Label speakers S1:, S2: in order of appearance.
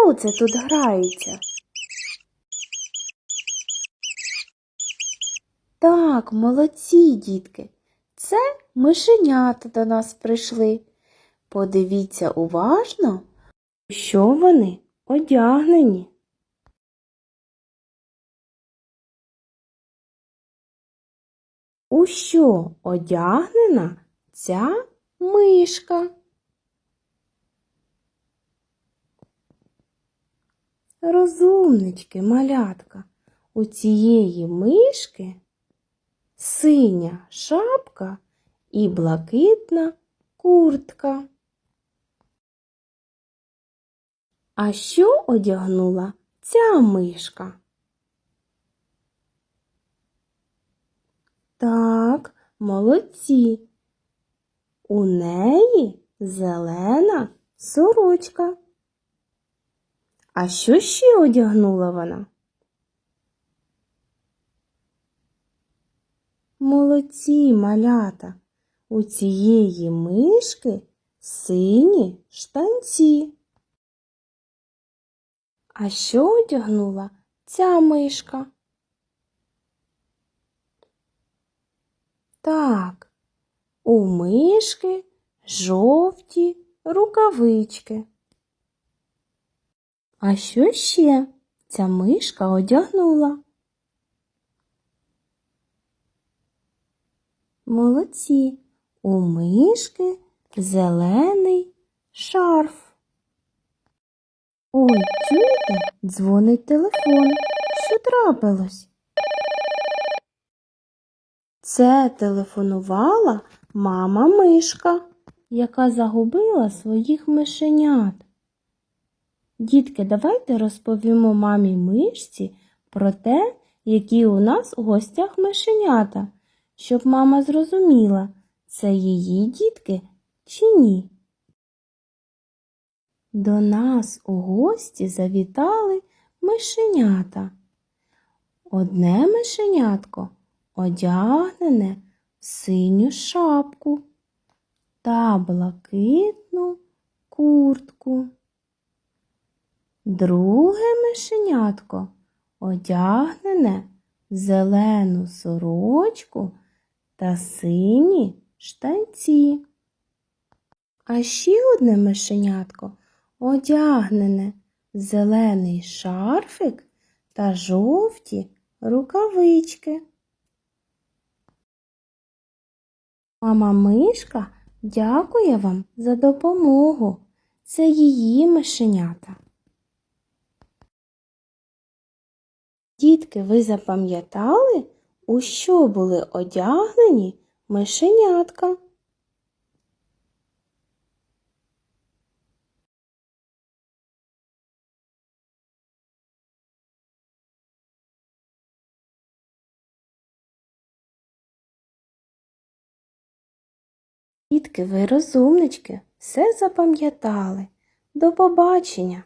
S1: Хто це тут грається? Так, молодці, дітки. Це мишенята до нас прийшли. Подивіться уважно, що вони одягнені. У що одягнена ця мишка? Розумнички, малятка, у цієї мишки синя шапка і блакитна куртка. А що одягнула ця мишка? Так, молодці. У неї зелена сорочка. А що ще одягнула вона? Молодці малята. У цієї мишки сині штанці. А що одягнула ця мишка? Так, у мишки жовті рукавички. А що ще ця мишка одягнула? Молодці, у мишки зелений шарф. Ой, чуєте, дзвонить телефон. Що трапилось? Це телефонувала мама мишка, яка загубила своїх мишенят. Дітки, давайте розповімо мамі мишці про те, які у нас у гостях мишенята, щоб мама зрозуміла, це її дітки чи ні. До нас у гості завітали мишенята. Одне мишенятко одягнене в синю шапку та блакитну куртку. Друге мишенятко одягнене в зелену сорочку та сині штанці. А ще одне мишенятко одягнене в зелений шарфик та жовті рукавички. Мама мишка дякує вам за допомогу. Це її мишенята. Дітки, ви запам'ятали, у що були одягнені мишенятка? Дітки, ви розумнички, все запам'ятали. До побачення!